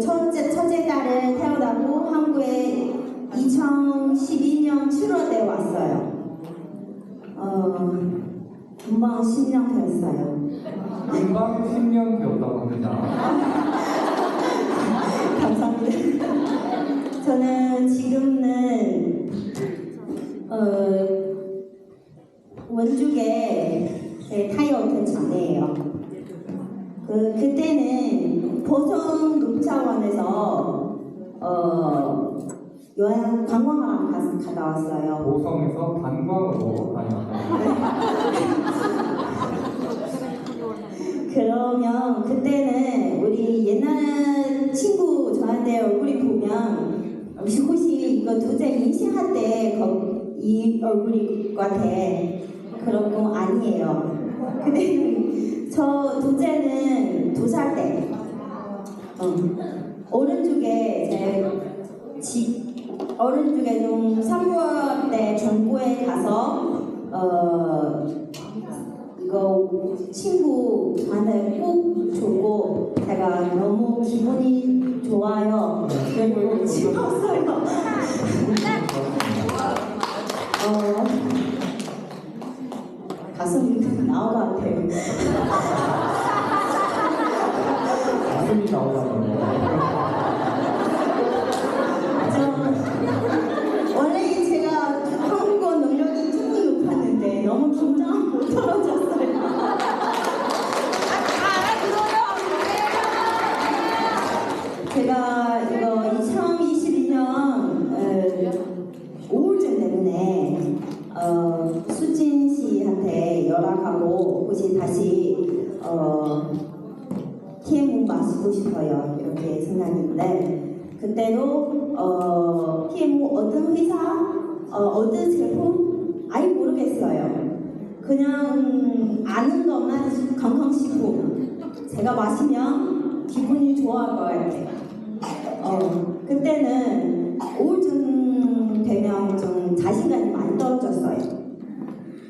저 첫째, 첫째 딸을 태어나고 한국에 2012년 7월에 왔어요. 어, 금방 10년 되었어요. 금방 10년 되었다고 합니다. 저는 지금은 어, 원주의 타이어트 장애예요. 그 그때는 보성 농차원에서 어, 여행 관광하러 가- 갔다 왔어요. 보성에서 관광으로 다녀왔습니다. 그러면 그때는 우리 옛날 친구 저한테 얼굴이 보면 혹시 이거 두째 임신할 때이 얼굴이 같아 그런 거 아니에요. 근데 저 두째는 두살 때, 어, 오른쪽에 제 집, 오른쪽에 좀 3월 때 전국에 가서 어 이거 친구 저한테 꼭 주고 제가 너무 기분이 좋아요. 그리고 찍었어요. 그때도 어, TMU 어떤 회사 어, 어떤 제품? 아예 모르겠어요. 그냥 아는 것만 건강식품. 제가 마시면 기분이 좋아할 것 같아요 어, 그때는 우울증 되면 좀 자신감이 많이 떨어졌어요.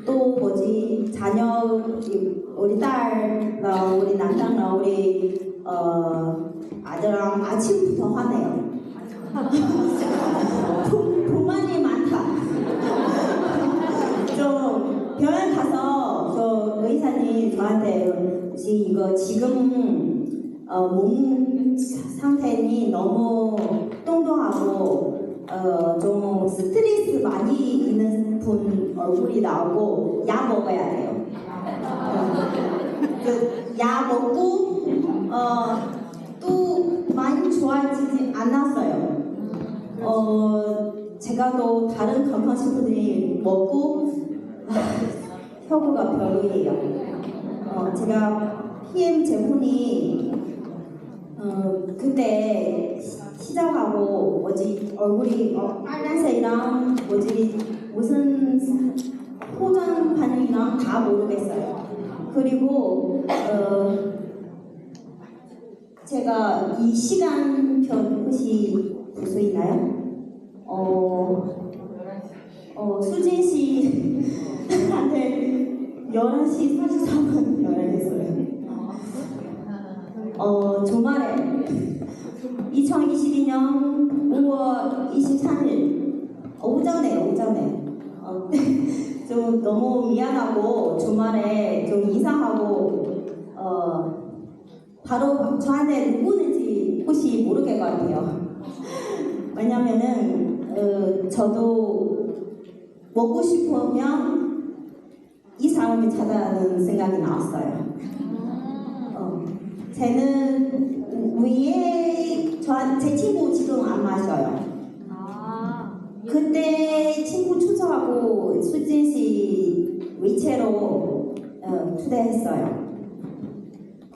또 뭐지? 자녀 우리 딸랑 우리 남편랑 우리 어, 아들랑 아침부터 화내요. 부, 불만이 많다. 좀 병원 가서 저 의사님 저한테 혹시 이거 지금 어, 몸 상태니 너무 똥똥하고 어, 좀 스트레스 많이 있는 분 얼굴이 나오고 약 먹어야 돼요. 그약 먹고 어, 또 많이 좋아지지 않았어요. 어, 제가 또 다른 건강식품을 먹고 효과가 별로예요. 어, 제가 PM 제품이 어, 그때 시- 시작하고 뭐지 얼굴이 어, 빨간색이랑 뭐지 무슨 포장 반응이랑 다 모르겠어요. 그리고 어, 제가 이 시간표 혹시 볼수 있나요? 어, 어 수진 씨한테 11시 43분 연락했어요. 어, 주말에 2022년 5월 23일 오전에 오전에 어, 좀 너무 미안하고 주말에 좀 이상하고 어, 바로 저한테 누구는지 혹시 모르겠 것 같아요. 왜냐면은 어, 저도 먹고 싶으면 이 사람이 찾아가는 생각이 나왔어요. 어, 쟤는 위에 저 제 친구 지금 안 마셔요. 그때 친구 추천하고 수진 씨 위체로 어, 초대했어요.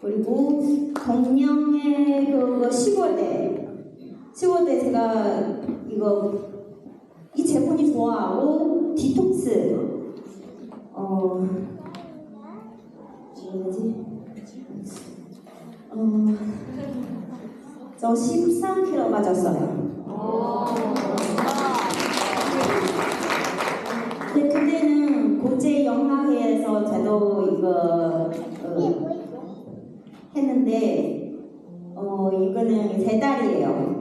그리고 동명의 그 10월대 10월대 제가 이거 이 제품이 좋아하고 디톡스 어 뭐지 어, 저 13kg 맞았어요. 근데 그때는 국제 영화회에서 저도 이거 어, 했는데 어 이거는 세 달이에요.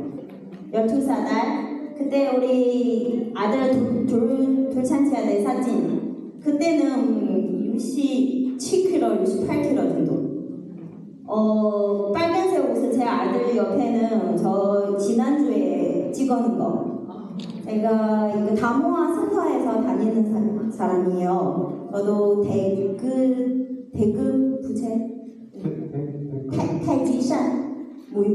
12살. 그때 우리 아들 둘, 둘, 둘찬치야 내 사진. 그때는 67kg, 68kg 정도. 어, 빨간색 옷은 제 아들 옆에는 저 지난주에 찍어놓은 거. 제가 이거 다모아 센터에서 다니는 사, 사람이에요. 저도 대급, 대급 부채. 태, 태지산, 뭐요?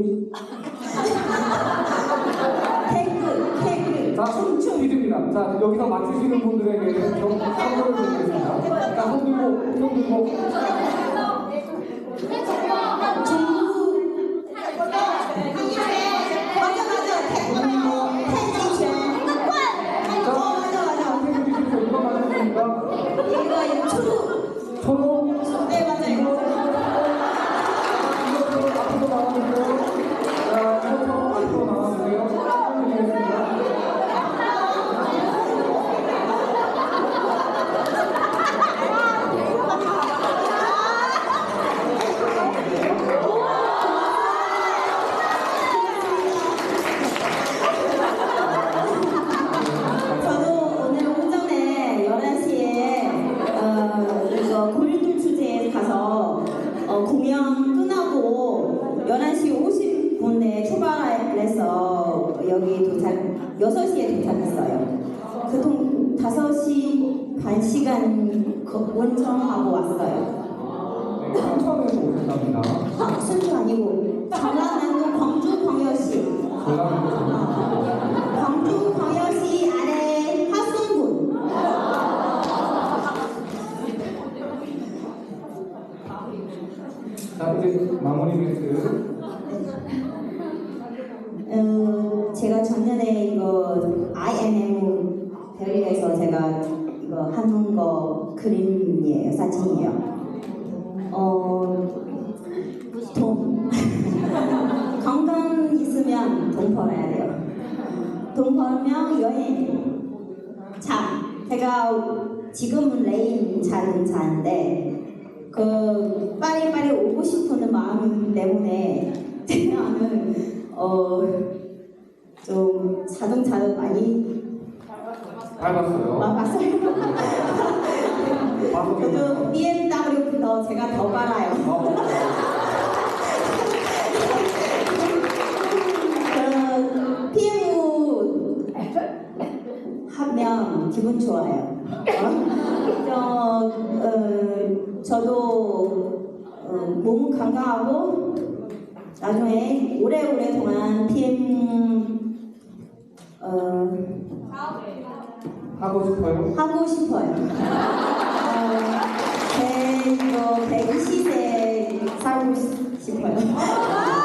태급, 태급, 자, 춤춤. 퀴즈입니다. 자, 여기서 맞추시는 분들에게 좀 선물을 드리겠습니다. 자, 손 들고, 손 들고. 50분에 출발해서 여기 도착 6시에 도착했어요. 그통 5시 반 시간 거- 원청하고 왔어요. 네, 삼천에서 오셨답니다. 아, 순주 아니고 전라남도 광주광역시 광주광역시 아래 하순군 자, 이제 마무리 멘트. 제가 작년에 이거 IMM 대회에서 제가 이거 하는 거 그림이에요, 사진이에요. 어, 돈. 건강 있으면 돈 벌어야 돼요. 돈 벌면 여행. 자, 제가 지금은 레인 자는 자인데 그 빨리빨리 오고 싶은 마음 때문에 저는 어좀 자동차를 많이 밟았어요. 와봤어요. 바로 그래도 BMW보다 제가 더 빨아요. 그 PMU 하면 기분 좋아요. 어? 저, 어, 저도 어, 몸 건강하고 나중에 오래오래 동안 PM 하고 싶어요? 하고 싶어요. 어, 제, 어, 120세 살고 싶어요.